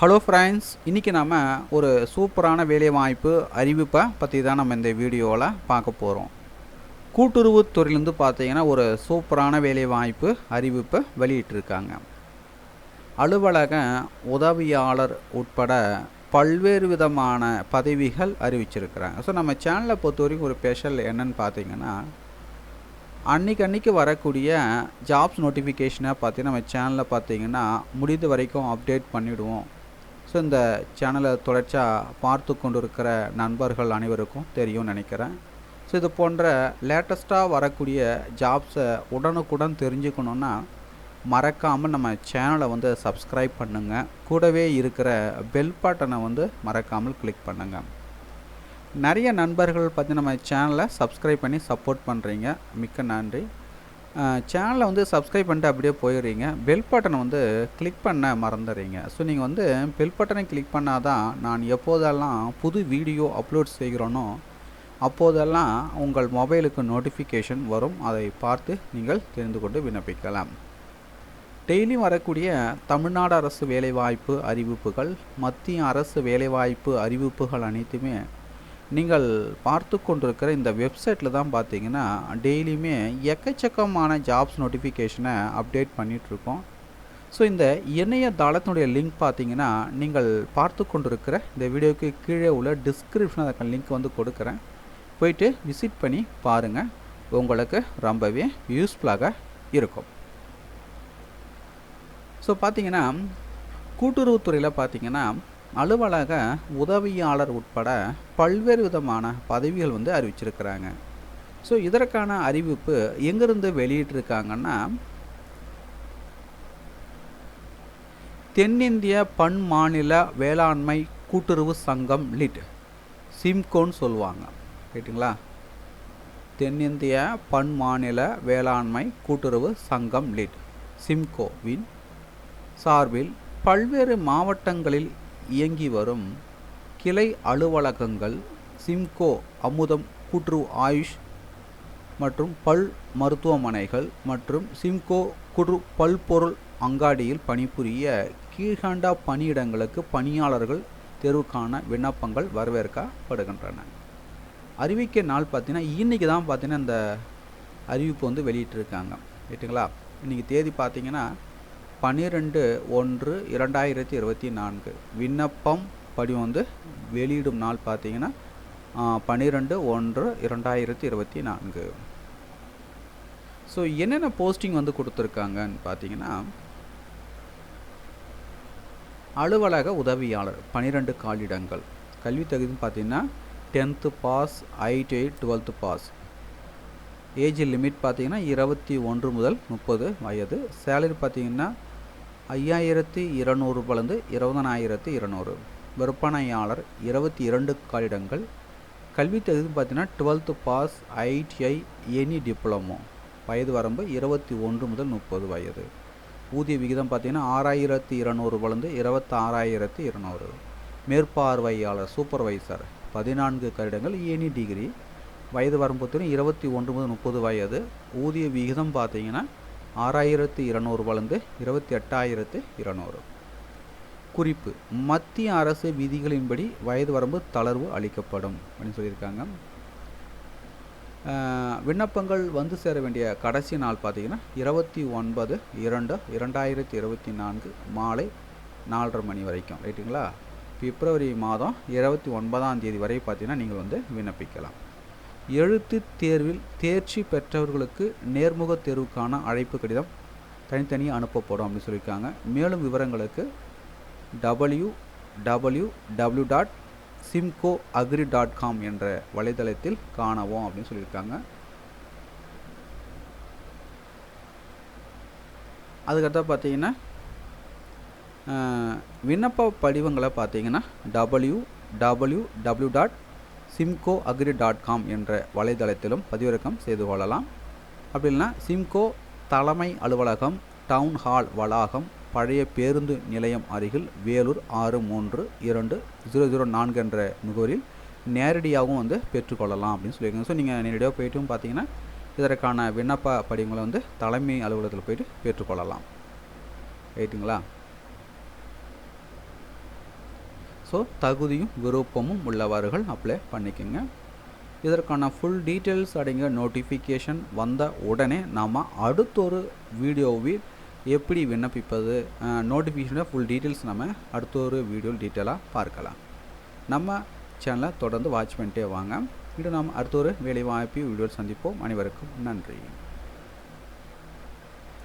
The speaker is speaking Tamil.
ஹலோ ஃப்ரெண்ட்ஸ் இன்றைக்கி நம்ம ஒரு சூப்பரான வேலைவாய்ப்பு அறிவிப்பை பற்றி தான் நம்ம இந்த வீடியோவில் பார்க்க போகிறோம் கூட்டுறவுத்துறையிலேருந்து பார்த்தீங்கன்னா ஒரு சூப்பரான வேலைவாய்ப்பு அறிவிப்பை வெளியிட்டிருக்காங்க. அலுவலக உதவியாளர் உட்பட பல்வேறு விதமான பதவிகள் அறிவிச்சிருக்கிறாங்க. ஸோ நம்ம சேனலை பொறுத்த வரைக்கும் ஒரு ஸ்பெஷல் என்னன்னு பார்த்தீங்கன்னா அன்றைக்கி அன்றைக்கி வரக்கூடிய ஜாப்ஸ் நோட்டிஃபிகேஷனை பார்த்தீங்கன்னா நம்ம சேனலில் பார்த்தீங்கன்னா முடிந்த வரைக்கும் அப்டேட் பண்ணிவிடுவோம் ஸோ இந்த சேனலை தொடர்ச்சியாக பார்த்து கொண்டு இருக்கிற நண்பர்கள் அனைவருக்கும் தெரியும்னு நினைக்கிறேன். ஸோ இது போன்ற லேட்டஸ்ட்டாக வரக்கூடிய ஜாப்ஸை உடனுக்குடன் தெரிஞ்சுக்கணுன்னா மறக்காமல் நம்ம சேனலை வந்து சப்ஸ்கிரைப் பண்ணுங்கள் கூடவே இருக்கிற பெல் பட்டனை வந்து மறக்காமல் கிளிக் பண்ணுங்கள் நிறைய நண்பர்கள் பற்றி நம்ம சேனலை சப்ஸ்கிரைப் பண்ணி சப்போர்ட் பண்ணுறீங்க மிக்க நன்றி. சேனலை வந்து சப்ஸ்கிரைப் பண்ணிட்டு அப்படியே போயிடுறீங்க. பெல் பட்டனை வந்து கிளிக் பண்ண மறந்துடுறீங்க. ஸோ நீங்கள் வந்து பெல் பட்டனை கிளிக் பண்ணால் தான் நான் எப்போதெல்லாம் புது வீடியோ அப்லோட் செய்கிறோனோ அப்போதெல்லாம் உங்கள் மொபைலுக்கு நோட்டிஃபிகேஷன் வரும். அதை பார்த்து நீங்கள் தெரிந்து கொண்டு விண்ணப்பிக்கலாம். டெய்லி வரக்கூடிய தமிழ்நாடு அரசு வேலைவாய்ப்பு அறிவிப்புகள் மத்திய அரசு வேலைவாய்ப்பு அறிவிப்புகள் அனைத்துமே நீங்கள் பார்த்து கொண்டிருக்கிற இந்த வெப்சைட்டில் தான் பார்த்தீங்கன்னா டெய்லியுமே எக்கச்சக்கமான ஜாப்ஸ் நோட்டிஃபிகேஷனை அப்டேட் பண்ணிகிட்ருக்கோம் ஸோ இந்த இணைய தளத்தினுடைய லிங்க் பார்த்தீங்கன்னா நீங்கள் பார்த்து கொண்டிருக்கிற இந்த வீடியோக்கு கீழே உள்ள டிஸ்கிரிப்ஷன் அதுக்கான லிங்க் வந்து கொடுக்குறேன். போயிட்டு விசிட் பண்ணி பாருங்கள் உங்களுக்கு ரொம்பவே யூஸ்ஃபுல்லாக இருக்கும். ஸோ பார்த்தீங்கன்னா கூட்டுறவுத்துறையில் பார்த்தீங்கன்னா அலுவலக உதவியாளர் உட்பட பல்வேறு விதமான பதவிகள் வந்து அறிவிச்சிருக்கிறாங்க. ஸோ இதற்கான அறிவிப்பு எங்கேருந்து வெளியிட்டிருக்காங்கன்னா தென்னிந்திய பன் மாநில வேளாண்மை கூட்டுறவு சங்கம் லிட் சிம்கோன்னு சொல்லுவாங்க. கேட்டிங்களா? தென்னிந்திய பன் மாநில வேளாண்மை கூட்டுறவு சங்கம் லிட் சிம்கோவின் சார்பில் பல்வேறு மாவட்டங்களில் இயங்கி வரும் கிளை அலுவலகங்கள் சிம்கோ அமுதம் கூட்டுறவு ஆயுஷ் மற்றும் பல் மருத்துவமனைகள் மற்றும் சிம்கோ குறு பல்பொருள் அங்காடியில் பணிபுரிய கீழ்கண்டா பணியிடங்களுக்கு பணியாளர்கள் தேர்வுக்கான விண்ணப்பங்கள் வரவேற்கப்படுகின்றன. அறிவிக்க நாள் பார்த்தீங்கன்னா இன்றைக்கி தான் பார்த்தீங்கன்னா இந்த அறிவிப்பு வந்து வெளியிட்டிருக்காங்க. ரைட்டுங்களா இன்றைக்கி தேதி பார்த்தீங்கன்னா பன்னிரெண்டு ஒன்று இரண்டாயிரத்தி இருபத்தி நான்கு. விண்ணப்பம் படிவம் வந்து வெளியிடும் நாள் பார்த்தீங்கன்னா பன்னிரெண்டு ஒன்று இரண்டாயிரத்தி இருபத்தி நான்கு. ஸோ என்னென்ன போஸ்டிங் வந்து கொடுத்துருக்காங்கன்னு பார்த்தீங்கன்னா அலுவலக உதவியாளர் பன்னிரெண்டு காலிடங்கள். கல்வி தகுதின்னு பார்த்தீங்கன்னா tenth pass ITI twelfth pass age limit பார்த்தீங்கன்னா இருபத்தி ஒன்று முதல் முப்பது வயது. சேலரி பார்த்தீங்கன்னா ஐயாயிரத்தி இருநூறுபாலேருந்து இருபதனாயிரத்தி இருநூறு. விற்பனையாளர் இருபத்தி இரண்டு காலிடங்கள். கல்வி தகுதி பார்த்தீங்கன்னா twelfth pass ITI any diploma. வயது வரம்பு இருபத்தி ஒன்று முதல் முப்பது வயது. ஊதிய விகிதம் பார்த்தீங்கன்னா ஆறாயிரத்தி இருநூறுபாலேருந்து இருபத்தாறாயிரத்தி இருநூறு. மேற்பார்வையாளர் சூப்பர்வைசர் பதினான்கு கட்டிடங்கள் எனி டிகிரி. வயது வரம்பு பார்த்தீங்கன்னா இருபத்தி ஒன்று முதல் முப்பது வயது. ஊதிய விகிதம் பார்த்தீங்கன்னா ஆறாயிரத்து இருநூறுபாலேருந்து இருபத்தி எட்டாயிரத்து இருநூறு. குறிப்பு மத்திய அரசு விதிகளின்படி வயது வரம்பு தளர்வு அளிக்கப்படும் அப்படின்னு சொல்லியிருக்காங்க. விண்ணப்பங்கள் வந்து சேர வேண்டிய கடைசி நாள் பார்த்திங்கன்னா இருபத்தி ஒன்பது இரண்டு இரண்டாயிரத்தி இருபத்தி நான்கு மாலை நாலரை மணி வரைக்கும் ரைட்டுங்களா? பிப்ரவரி மாதம் இருபத்தி ஒன்பதாம் தேதி வரை பார்த்தீங்கன்னா நீங்கள் வந்து விண்ணப்பிக்கலாம். எழுத்து தேர்வில் தேர்ச்சி பெற்றவர்களுக்கு நேர்முக தேர்வுக்கான அழைப்பு கடிதம் தனித்தனியாக அனுப்பப்படும் அப்படின்னு சொல்லியிருக்காங்க. மேலும் விவரங்களுக்கு W W W dot Simco agri dot com என்ற வலைதளத்தில் காணவும் அப்படின்னு சொல்லியிருக்காங்க. அதுக்கடுத்த பார்த்தீங்கன்னா விண்ணப்ப படிவங்களை பார்த்தீங்கன்னா W W W dot Simco agri dot com என்ற வலைதளத்திலும் பதிவிறக்கம் செய்து கொள்ளலாம். அப்படி இல்லைனா சிம்கோ தலைமை அலுவலகம் டவுன் ஹால் வளாகம் பழைய பேருந்து நிலையம் அருகில் வேலூர் ஆறு மூன்று இரண்டு ஜீரோ ஜீரோ நான்கு என்ற முகவரில் நேரடியாகவும் வந்து பெற்றுக்கொள்ளலாம் அப்படின்னு சொல்லியிருக்காங்க. ஸோ நீங்கள் நேரடியாக போய்ட்டும் பார்த்தீங்கன்னா இதற்கான விண்ணப்ப படிவங்களை வந்து தலைமை அலுவலகத்தில் போயிட்டு பெற்றுக்கொள்ளலாம் ரைட்டுங்களா ஸோ தகுதியும் விருப்பமும் உள்ளவர்கள் அப்ளை பண்ணிக்கோங்க. இதற்கான ஃபுல் டீட்டெயில்ஸ் அடங்கிய நோட்டிஃபிகேஷன் வந்த உடனே நாம் அடுத்தொரு வீடியோவில் எப்படி விண்ணப்பிப்பது? நோட்டிஃபிகேஷனோட ஃபுல் டீட்டெயில்ஸ் நம்ம அடுத்த ஒரு வீடியோ டீட்டெயிலாக பார்க்கலாம். நம்ம சேனலை தொடர்ந்து வாட்ச் பண்ணிட்டே வாங்க. இன்று நாம் அடுத்த ஒரு வேலை வாய்ப்பு வீடியோ சந்திப்போம். அனைவருக்கும் நன்றி.